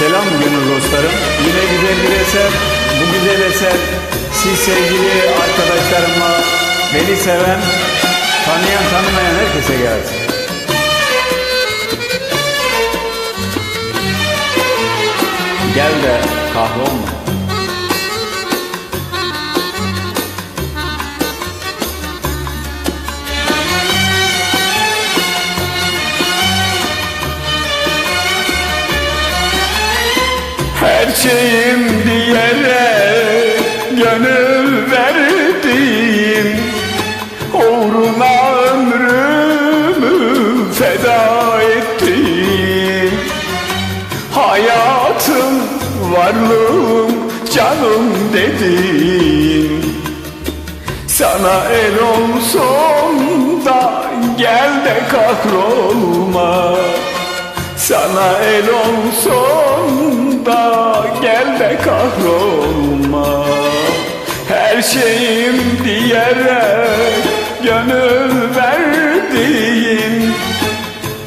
Selam gönül dostlarım. Yine güzel bir eser. Bu güzel eser siz sevgili arkadaşlarıma, beni seven, tanıyan tanımayan herkese gelsin. Gel de kahrolma. Her şeyim diyerek gönül verdim Uğruna ömrümü feda ettim Hayatım, varlığım, canım dedim Sana el olsun da gel de kahrolma sana el olsun da gel de kahrolma. Her şeyim diyerek gönül verdiğim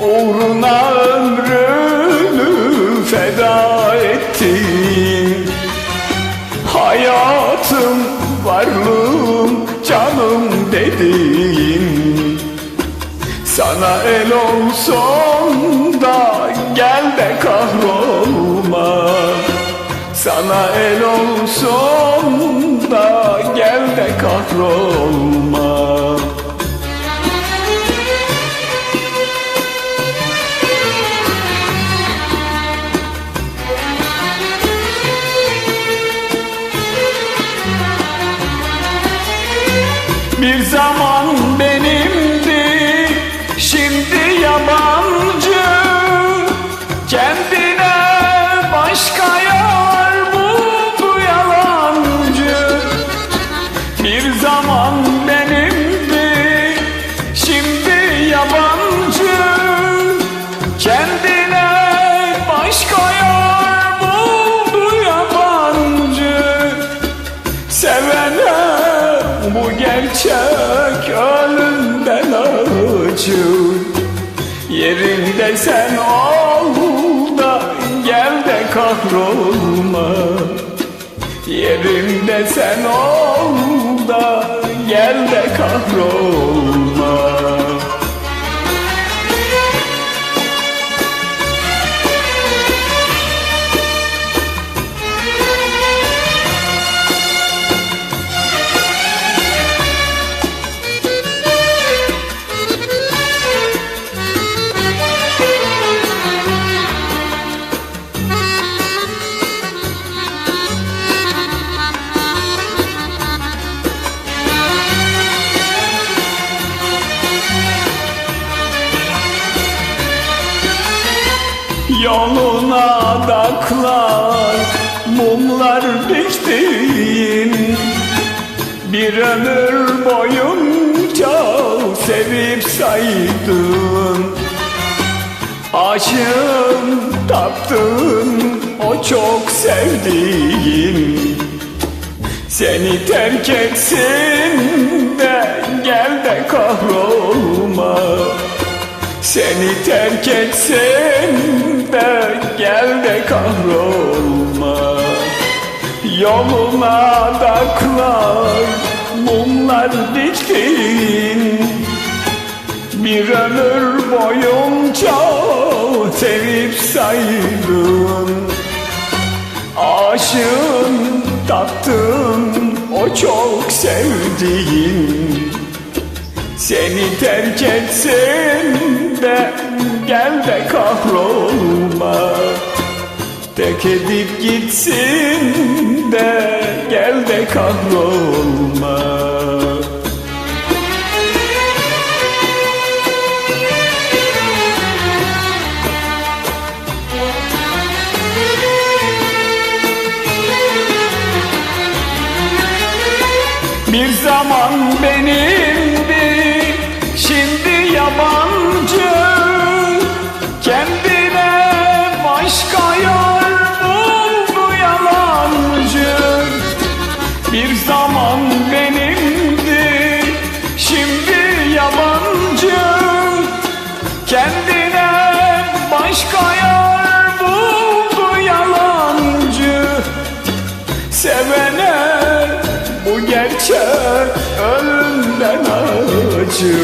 Uğruna ömrümü feda ettim Hayatım, varlığım, canım dediğim sana el olsun Sana el olsun da gel de kahrolma. Bir zaman acı Yerinde sen ol da gel de kahrolma. Yerinde sen ol da gel de kahrolma Yoluna daklar, mumlar diktin Bir ömür boyunca sevip saydın Aşığım taptın o çok sevdiğin. Seni terk etsin de gel de kahrolma seni terk etsin de gel de kahrolma. Yoluna daklar, mumlar diktin Bir ömür boyunca sevip saydın. Aşığın tattın o çok sevdiğin. Seni terk etsin de gel de kahrolma. Tek edip gitsin de gel de kahrolma. Bir zaman benimdi, Bir zaman benimdi Şimdi yabancı. Kendine başka yer buldu yalancı. Sevene bu gerçek ölümden acı.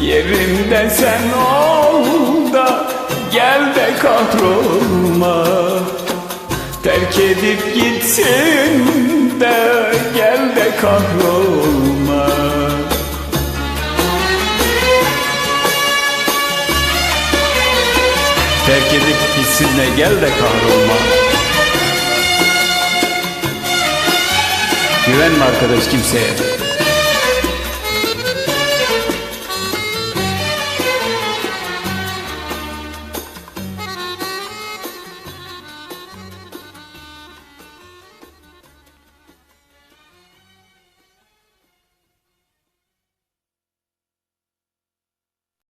Yerinde sen ol da gel de kahrolma. Terk edip gitsin de gel de kahrolma. Terk edip gitsin de gel de kahrolma. Güvenme arkadaş kimseye